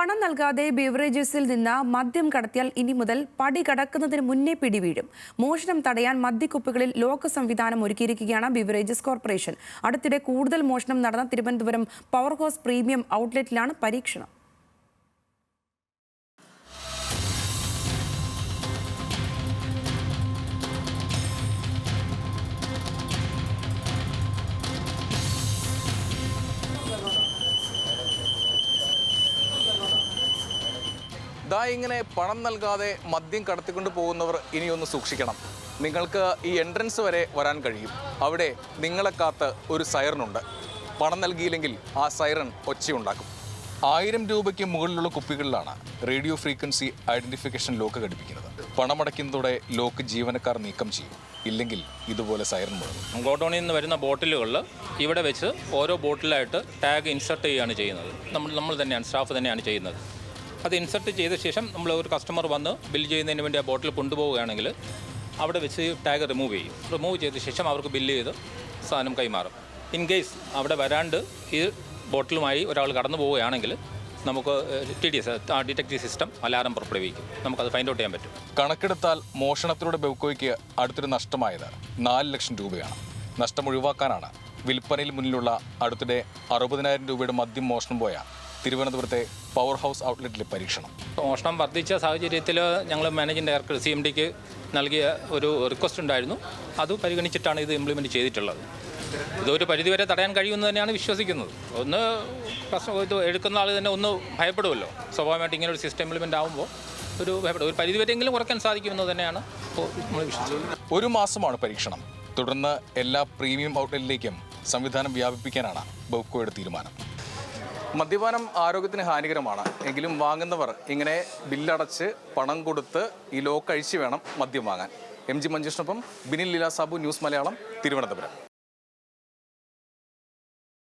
പണം നൽകാതെ ബിവറേജസിൽ നിന്ന് മദ്യം കടത്തിയാൽ ഇനി മുതൽ പടി കടക്കുന്നതിന് മുന്നേ പിടിവീഴും. മോഷണം തടയാൻ മദ്യക്കുപ്പികളിൽ ലോക്ക് സംവിധാനം ഒരുക്കിയിരിക്കുകയാണ് ബീവറേജസ് കോർപ്പറേഷൻ. അടുത്തിടെ കൂടുതൽ മോഷണം നടന്ന തിരുവനന്തപുരം പവർ ഹൗസ് പ്രീമിയം ഔട്ട്ലെറ്റിലാണ് പരീക്ഷണം. ദാ ഇങ്ങനെ പണം നൽകാതെ മദ്യം കടത്തിക്കൊണ്ട് പോകുന്നവർ ഇനിയൊന്ന് സൂക്ഷിക്കണം. നിങ്ങൾക്ക് ഈ എൻട്രൻസ് വരെ വരാൻ കഴിയും. അവിടെ നിങ്ങളെ കാത്ത് ഒരു സൈറനുണ്ട് പണം നൽകിയില്ലെങ്കിൽ ആ സൈറൺ ഒച്ചയുണ്ടാക്കും. ആയിരം രൂപയ്ക്ക് മുകളിലുള്ള കുപ്പികളിലാണ് റേഡിയോ ഫ്രീക്വൻസി ഐഡന്റിഫിക്കേഷൻ ലോക്ക് ഘടിപ്പിക്കുന്നത്. പണമടയ്ക്കുന്നതോടെ ലോക്ക് ജീവനക്കാർ നീക്കം ചെയ്യും. ഇല്ലെങ്കിൽ ഇതുപോലെ സൈറൺ മുഴങ്ങും. ഗോഡൗണിൽ നിന്ന് വരുന്ന ബോട്ടിലുകളിൽ ഇവിടെ വെച്ച് ഓരോ ബോട്ടിലായിട്ട് ടാഗ് ഇൻസർട്ട് ചെയ്യുകയാണ് ചെയ്യുന്നത്. നമ്മൾ നമ്മൾ തന്നെയാണ് സ്റ്റാഫ് തന്നെയാണ് ചെയ്യുന്നത്. അത് ഇൻസെർട്ട് ചെയ്ത ശേഷം നമ്മൾ ഒരു കസ്റ്റമർ വന്ന് ബിൽ ചെയ്യുന്നതിന് വേണ്ടി ആ ബോട്ടിൽ കൊണ്ടുപോവുകയാണെങ്കിൽ അവിടെ വെച്ച് ടാഗ് റിമൂവ് ചെയ്യും. റിമൂവ് ചെയ്ത ശേഷം അവർക്ക് ബില്ല് ചെയ്ത് സാധനം കൈമാറും. ഇൻ കേസ് അവിടെ വരാണ്ട് ഈ ബോട്ടിലുമായി ഒരാൾ കടന്നു പോവുകയാണെങ്കിൽ നമുക്ക് T D S detective system alarm പുറപ്പെടുവിക്കും. നമുക്കത് ഫൈൻഡ് ഔട്ട് ചെയ്യാൻ പറ്റും. കണക്കെടുത്താൽ മോഷണത്തിലൂടെ ബെവ്കോയ്ക്ക് അടുത്തൊരു നഷ്ടമായത് നാല് ലക്ഷം രൂപയാണ്. നഷ്ടം ഒഴിവാക്കാനാണ്. വിൽപ്പനയിൽ മുന്നിലുള്ള അടുത്തിടെ അറുപതിനായിരം രൂപയുടെ മദ്യം മോഷണം പോയ തിരുവനന്തപുരത്തെ പവർ ഹൗസ് ഔട്ട്ലെറ്റിലെ പരീക്ഷണം. മോഷണം വർദ്ധിച്ച സാഹചര്യത്തിൽ ഞങ്ങൾ മാനേജിംഗ് ഡയറക്ടർ സി എം ഡിക്ക് നൽകിയ ഒരു റിക്വസ്റ്റ് ഉണ്ടായിരുന്നു. അത് പരിഗണിച്ചിട്ടാണ് ഇത് ഇംപ്ലിമെന്റ് ചെയ്തിട്ടുള്ളത്. ഇതൊരു പരിധിവരെ തടയാൻ കഴിയുമെന്ന് തന്നെയാണ് വിശ്വസിക്കുന്നത്. ഒന്ന് പ്രശ്നം ഇത് എടുക്കുന്ന ആൾ തന്നെ ഒന്ന് ഭയപ്പെടുമല്ലോ. സ്വാഭാവികമായിട്ട് ഇങ്ങനെ ഒരു സിസ്റ്റം ഇംപ്ലിമെന്റ് ആകുമ്പോൾ ഒരു ഭയപ്പെടും. ഒരു പരിധിവരെയെങ്കിലും കുറയ്ക്കാൻ സാധിക്കുമെന്ന് തന്നെയാണ് നമ്മൾ വിശ്വസിക്കുന്നത്. ഒരു മാസമാണ് പരീക്ഷണം. തുടർന്ന് എല്ലാ പ്രീമിയം ഔട്ട്ലെറ്റിലേക്കും സംവിധാനം വ്യാപിപ്പിക്കാനാണ് ബെവ്കോയുടെ തീരുമാനം. മദ്യപാനം ആരോഗ്യത്തിന് ഹാനികരമാണ്. എങ്കിലും വാങ്ങുന്നവർ ഇങ്ങനെ ബില്ലടച്ച് പണം കൊടുത്ത് ഈ ലോക്ക് കഴിച്ച് വേണം മദ്യം വാങ്ങാൻ. എം ജി മഞ്ജുഷിനൊപ്പം ബിനിൽ ലീല സാബു ന്യൂസ് മലയാളം തിരുവനന്തപുരം.